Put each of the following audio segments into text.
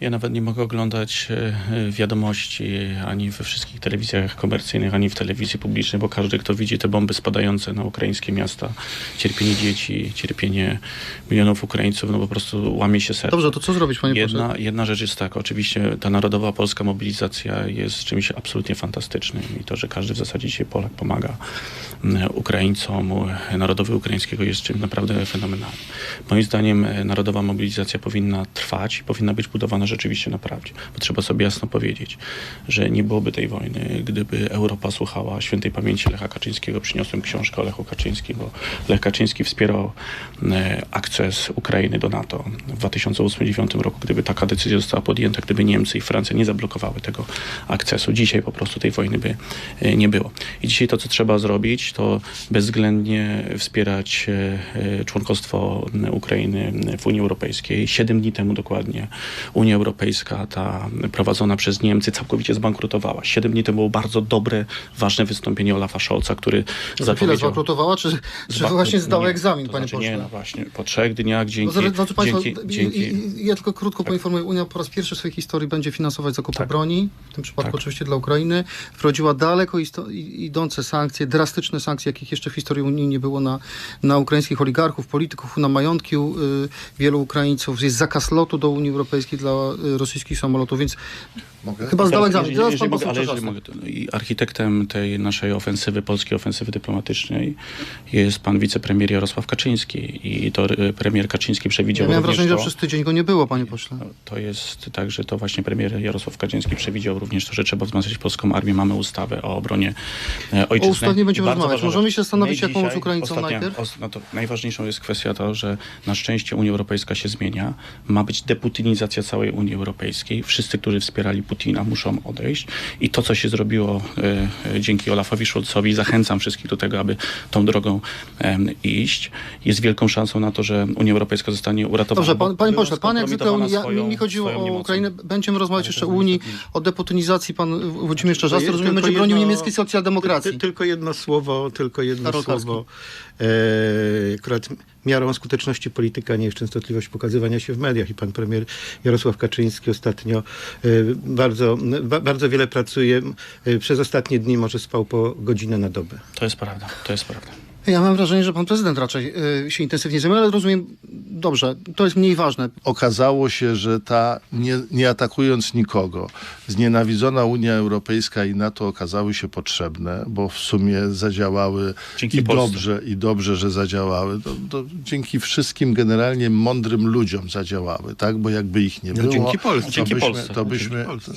Ja nawet nie mogę oglądać e, wiadomości ani we wszystkich telewizjach komercyjnych, ani w telewizji publicznej, bo każdy, kto widzi te bomby spadające na ukraińskie miasta, cierpienie dzieci, cierpienie milionów Ukraińców, no po prostu łamie się serce. Dobrze, to co zrobić, panie? Jedna, jedna rzecz jest taka, oczywiście ta narodowa polska mobilizacja jest czymś absolutnie fantastycznym i to, że każdy w zasadzie dzisiaj Polak pomaga mm, Ukraińcom, e, narodowi ukraińskiego jest czymś naprawdę fenomenalnym. Moim zdaniem e, narodowa mobilizacja powinna trwać i powinna być budowana rzeczywiście na prawdzie, bo trzeba sobie jasno powiedzieć, że nie byłoby tej wojny, gdyby Europa słuchała świętej pamięci Lecha Kaczyńskiego. Przyniosłem książkę o Lechu Kaczyńskim, bo Lech Kaczyński wspierał e, akces Ukrainy do NATO w 2008-2009 roku, gdyby taka decyzja została podjęta, gdyby Niemcy i Francja nie zablokowały tego akcesu. Dzisiaj po prostu tej wojny by e, nie było. I dzisiaj to, co trzeba zrobić, to bezwzględnie wspierać e, członkostwo Ukrainy w Unii Europejskiej. Siedem dni temu dokładnie Unia Europejska, ta prowadzona przez Niemcy, całkowicie zbankrutowała. Siedem dni temu było bardzo dobre, ważne wystąpienie Olafa Scholza, który Za chwilę zapowiedział... zbankrutowała, czy, czy Zba- właśnie zdała nie, egzamin, to panie znaczy, pośle? Nie, no właśnie. Po trzech dniach dzięki... No, drodzy Państwo, dzięki, dzięki ja tylko krótko poinformuję. Unia po raz pierwszy w swojej historii będzie finansować zakupy Tak. broni, w tym przypadku Tak. oczywiście dla Ukrainy. Wprowadziła daleko idące sankcje, drastyczne sankcje, jakich jeszcze w historii Unii nie było na, na ukraińskich oligarchów, polityków, na majątki y, wielu Ukraińców. Jest zakaz lotu do Unii Europejskiej dla y, rosyjskich samolotów, więc Mogę? chyba zdał egzamin. Jeżeli, jeżeli mogę, ale jeżeli i architektem tej naszej ofensywy, polskiej ofensywy dyplomatycznej jest pan wicepremier Jarosław Kaczyński i to y, premier Kaczyński przewidział Ja miałem również wrażenie, że to, przez tydzień go nie było, panie pośle. no, to jest tak, że to właśnie premier Jarosław Kaczyński przewidział również to, że trzeba wzmacniać polską armię. Mamy ustawę o obronie e, ojczyzny. O ustawie będziemy rozmawiać. Możemy się zastanowić, jak pomóc Ukraińcom ostatnia- najpierw? os- No to najważniejszą jest kwestia to, że na szczęście Unia Europejska się zmienia. Ma być deputinizacja całej Unii Europejskiej. Wszyscy, którzy wspierali Putina muszą odejść. I to, co się zrobiło e, e, dzięki Olafowi Scholzowi, zachęcam wszystkich do tego, aby tą drogą em, iść. Jest wielką szansą na to, że Unia Europejska zostanie uratowana. Dobrze, pan, panie pośle, pan jak zwykle, ja, mi, swoją- mi chodziło o. Ukrainę, będziemy rozmawiać jeszcze o Unii, o deputinizacji, pan Włodzimierz Czarzasty, rozumiem, będzie bronił jedno- niemieckiej socjaldemokracji. Ty, tylko jedno słowo, tylko jedno Karol Karski. słowo. E, akurat miarą skuteczności polityka nie jest częstotliwość pokazywania się w mediach i pan premier Jarosław Kaczyński ostatnio e, bardzo, ba, bardzo wiele pracuje. E, przez ostatnie dni może spał po godzinę na dobę. To jest prawda, to jest prawda. Ja mam wrażenie, że pan prezydent raczej y, się intensywnie zajmuje, ale rozumiem, dobrze, to jest mniej ważne. okazało się, że ta, nie, nie atakując nikogo, znienawidzona Unia Europejska i NATO okazały się potrzebne, bo w sumie zadziałały Dzięki i Polsce. dobrze, i dobrze, że zadziałały. To, to dzięki wszystkim generalnie mądrym ludziom zadziałały, tak? Bo jakby ich nie No, było, dzięki Polsce. to Dzięki byśmy, Polsce. To byśmy, Dzięki Polsce.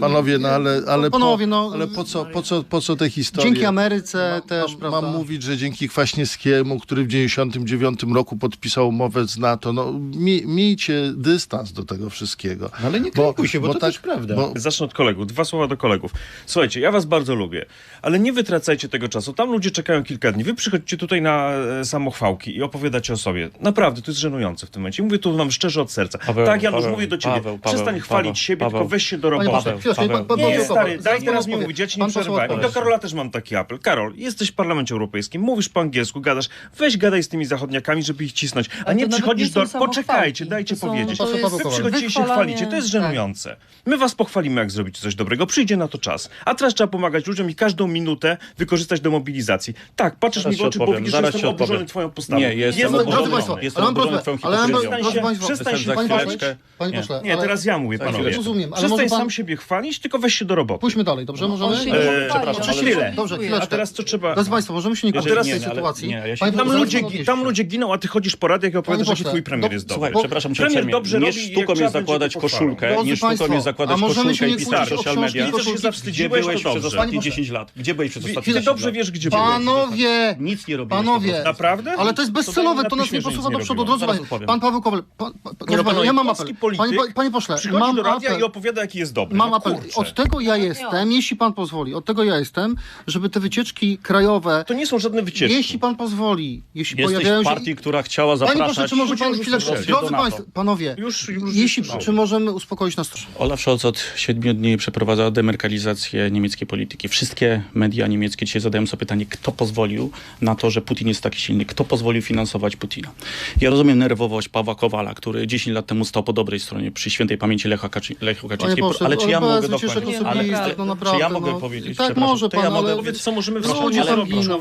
panowie, no ale, ale, Panowie, po, no- ale po, co, po, co, po co te historie? Dzięki Ameryce mam, też, mam, prawda? Mam mówić, że dzięki Kwaśniewskiemu, który w 99 roku podpisał umowę z NATO, no mi, miejcie dystans do tego wszystkiego. No ale nie krępuj się, bo to też prawda. Bo, Zacznę od kolegów. Dwa słowa do kolegów. Słuchajcie, ja was bardzo lubię, ale nie wytracajcie tego czasu. Tam ludzie czekają kilka dni. Wy przychodzicie tutaj na e, samochwałki i opowiadacie o sobie. Naprawdę, to jest żenujące w tym momencie. Mówię tu wam szczerze od serca. Paweł, tak, Janusz, Paweł, mówię do ciebie. Paweł, Paweł, Przestań chwalić Paweł, siebie, Paweł. tylko weź się do roboty. Paweł. pan, pan, Nie, stary, daj teraz mi mówić, ja ci nie poseł przerywałem. I do Karola też mam taki apel. Karol, jesteś w Parlamencie Europejskim, mówisz po angielsku, gadasz, weź gadaj z tymi zachodniakami, żeby ich cisnąć, a Ale nie przychodzisz nie do... Poczekajcie, dajcie są- powiedzieć. jest Paweł Wy przychodzicie i się chwalicie, to jest tak. żenujące. My was pochwalimy, jak zrobicie coś dobrego. Przyjdzie na to czas. A teraz trzeba pomagać ludziom i każdą minutę wykorzystać do mobilizacji. Tak, patrzysz Zaraz mi w oczy, bo widzisz, że jestem odpowiem. oburzony twoją postawą. Nie, jestem Jestem oburzony. Państwo, Jestem ale mam oburzony twoją ale mam hipokryzją. Przestań się chwalić. Nie. teraz ja mówię, Tak, panowie. rozumiem, Przestań sam siebie chwalić, tylko weź się do roboty. Pójdźmy dalej, dobrze? Możemy? Eee, nie chwali, przepraszam. Dobrze, chwileczkę. A teraz to trzeba... Drodzy Państwo, możemy się nie kończyć nie, tej nie, sytuacji. nie, ja się- Tam ludzie, tam ludzie giną, a ty chodzisz po radiach i opowiadasz, Panie pośle, twój premier do- jest dobry. Słuchaj, przepraszam cię Premier dobrze Nie robi sztuką jest zakładać koszulkę, nie sztuką jest zakładać koszulkę i nie pisać social media. Widzę, że się Gdzie zawstydziłeś, byłeś przez dobrze. ostatnie Panie 10 lat? Gdzie byłeś przez ostatnie Ty 10 dobrze lat? wiesz, gdzie byłeś. Panowie! Nic nie robiłeś. Panowie! Naprawdę? Ale to jest bezcelowe, to nas nie że posuwa do przodu. Drodzy pan Paweł Kowal, drodzy no, ja mam apel. Panie, pośle, mam apel. i opowiada, jaki jest dobry. mam no apel. Od tego ja jestem, jeśli pan pozwoli, od tego ja jestem, żeby te wycieczki krajowe, To nie są żadne wycieczki. jeśli pan pozwoli, jeśli Jesteś pojawiają się... partii, która chciała Panie zapraszać... pośle, czy może pan Już usłyszeli. Drodzy państwo, panowie, Już- już jeśli, usłyszałem. czy możemy uspokoić nas troszkę? Olaf Scholz od siedmiu dni przeprowadza demerkalizację niemieckiej polityki. Wszystkie media niemieckie dzisiaj zadają sobie pytanie, kto pozwolił na to, że Putin jest taki silny, kto pozwolił finansować Putina. Ja rozumiem nerwowość Pawła Kowala, który 10 lat temu stał po dobrej stronie przy świętej pamięci Lecha Kaczy, Lechu Kaczyńskiego, ale czy ja ale mogę dokończyć? Ale, ale, no czy naprawdę, ja mogę no. powiedzieć? Tak, może to ja pan, mogę ale- Powiedz, co możemy Ludzie wspólnie tam zrobić, no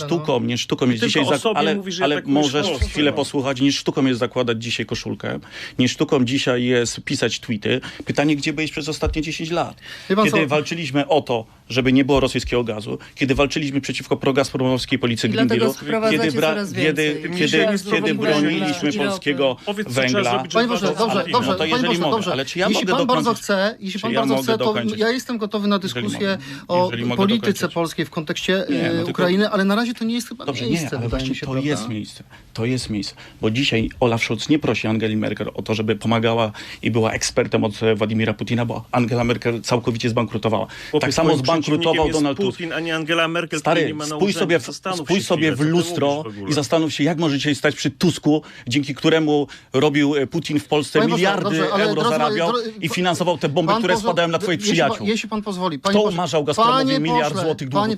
Nie sztuką, nie sztuką jest dzisiaj, zak- ale, mówisz, ale możesz Polskę, chwilę no. posłuchać, nie sztuką jest zakładać dzisiaj koszulkę, nie sztuką dzisiaj jest pisać tweety. Pytanie, gdzie byłeś przez ostatnie 10 lat? Kiedy co? walczyliśmy o to, żeby nie było rosyjskiego gazu, kiedy walczyliśmy przeciwko progazpromowskiej polityce I Green Dealu, kiedy, więcej. kiedy, kiedy, kiedy, broniliśmy polskiego Powiedz, węgla. Panie walczyć dobrze, dobrze, No to panie jeżeli mogę, dobrze. ale czy ja jeśli mogę pan bardzo dokończyć? chce, jeśli pan ja bardzo chce, to ja jestem gotowy na dyskusję o polityce dokończyć. polskiej w kontekście Nie, no e, tylko- Ukrainy, ale na razie to nie jest chyba Dobrze, miejsce, nie, ale właśnie się, to prawda? jest miejsce. To jest miejsce. Bo dzisiaj Olaf Scholz nie prosi Angeli Merkel o to, żeby pomagała i była ekspertem od e, Władimira Putina, bo Angela Merkel całkowicie zbankrutowała. Tak samo twoim jest Donald Tusk. Putin, a nie Angela Merkel, Stary, nie ma na spójrz sobie, w, spójrz się sobie chwilę, w lustro w i zastanów się, jak możecie stać przy Tusku, dzięki któremu robił e, Putin w Polsce Panie miliardy dobrze, euro drodzy- zarabiał dro- i finansował te bomby, Pan które poseł- spadają na twoich jeśli przyjaciół. Pan, jeśli pan pozwoli. Panie Kto pośle, umarzał Gazpromowi miliard pośle, złotych długu? panie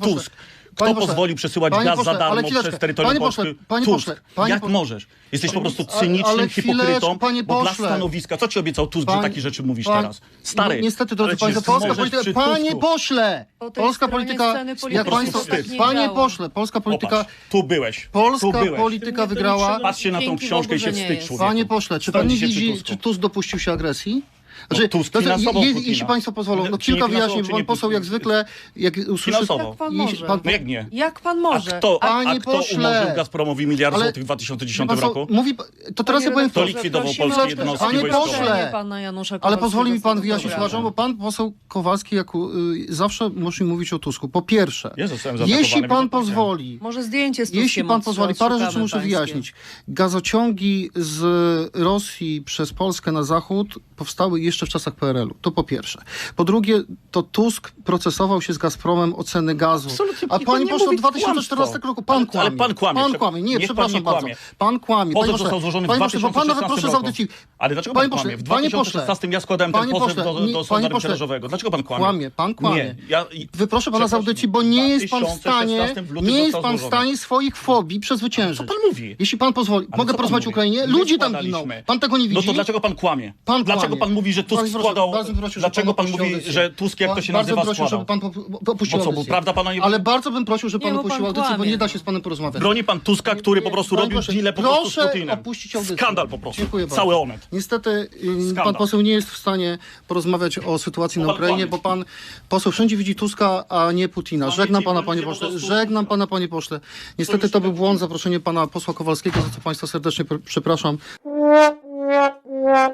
pośle, panie Kto pośle, pozwolił przesyłać panie gaz pośle, za darmo przez terytorium Panie Polski? pośle, panie Tusk. pośle, panie Jak możesz? Jesteś po prostu cynicznym ale hipokrytą, panie bo dla pośle. stanowiska, co ci obiecał Tusk, że takie rzeczy mówisz teraz? Stary, No, niestety, drodzy Państwo, polska polityka... Panie pośle! Polska polityka... Jak państwo... Panie pośle, polska polityka... Popatrz, tu byłeś, tu Polska byłeś. polityka wygrała... Patrzcie na tą książkę i się człowieku. Panie pośle, czy pan nie widzi, czy Tusk dopuścił się agresji? No, Tusk finansował je, jeśli państwo pozwolą, no Czy nie kilka wyjaśnień, bo pan poseł jak zwykle, jak usłyszy... Finansował. Jak pan jeśli może? pan- No jak nie? Jak pan A może? kto, a, a kto pośle, umorzył Gazpromowi miliard ale- złotych w 2010 Wie pan roku? Mówi, to teraz ja powiem To likwidował polskie jednostki Panie pośle, Ale pozwoli mi pan wyjaśnić, uważam, bo pan poseł Kowalski jak, y, zawsze musi mówić o Tusku. Po pierwsze, jeśli pan pozwoli, Może zdjęcie z jeśli pan pozwoli, parę rzeczy muszę wyjaśnić. Gazociągi z Rosji przez Polskę na zachód powstały jeszcze w czasach PRL-u. To po pierwsze. Po drugie, to Tusk procesował się z Gazpromem o ceny gazu. Absolutnie A pan nie pośle, od mówi 2014 kłamstwo. roku pan kłamie. ale pan kłamie. Pan kłamie. Nie, niech pan przepraszam nie bardzo. Pan kłamie. Pozew Panie został złożony w panie pan nawet 2016 proszę z roku. audycji. Ale dlaczego Panie pan kłamie? W panie 2016 pośle, ja składałem ten panie pozew pośle, do, do panie sądu arbitrażowego. Dlaczego pan kłamie? Kłamie, pan kłamie. Nie, ja... Wyproszę pana z Przepraszam, audycji, bo nie jest pan w 2016 stanie, w nie jest pan w stanie swoich fobii przezwyciężyć. Co pan mówi? Jeśli pan pozwoli, mogę pan porozmawiać o? Ukrainie? Ludzie tam giną. Pan tego nie widzi? No to dlaczego pan kłamie? Pan dlaczego pan mówi, że Tusk Bardzo składał... bardzo proszę, dlaczego żeby pan mówi, audycję. że Tusk, jak to się bardzo nazywa, proszę, składał? żeby pan po- po- opuścił Bo co, audycję. prawda pana nie- Ale bardzo bym prosił, żeby Nie, pan bo opuścił pan audycję, bo nie da się z panem porozmawiać. Broni pan Tuska, który po prostu robił deale po prostu z Putinem. opuścić audycję. Skandal po prostu. Dziękuję bardzo. Cały onet. Niestety y, Skandal. pan poseł nie jest w stanie porozmawiać o sytuacji Bo na pan Ukrainie, bo pan poseł wszędzie widzi Tuska, a nie Putina. Pan Żegnam pana, pan panie pośle. Żegnam pana, panie pośle. Niestety to był błąd, zaproszenie pana posła Kowalskiego, za co państwa serdecznie pr- przepraszam. Yeah.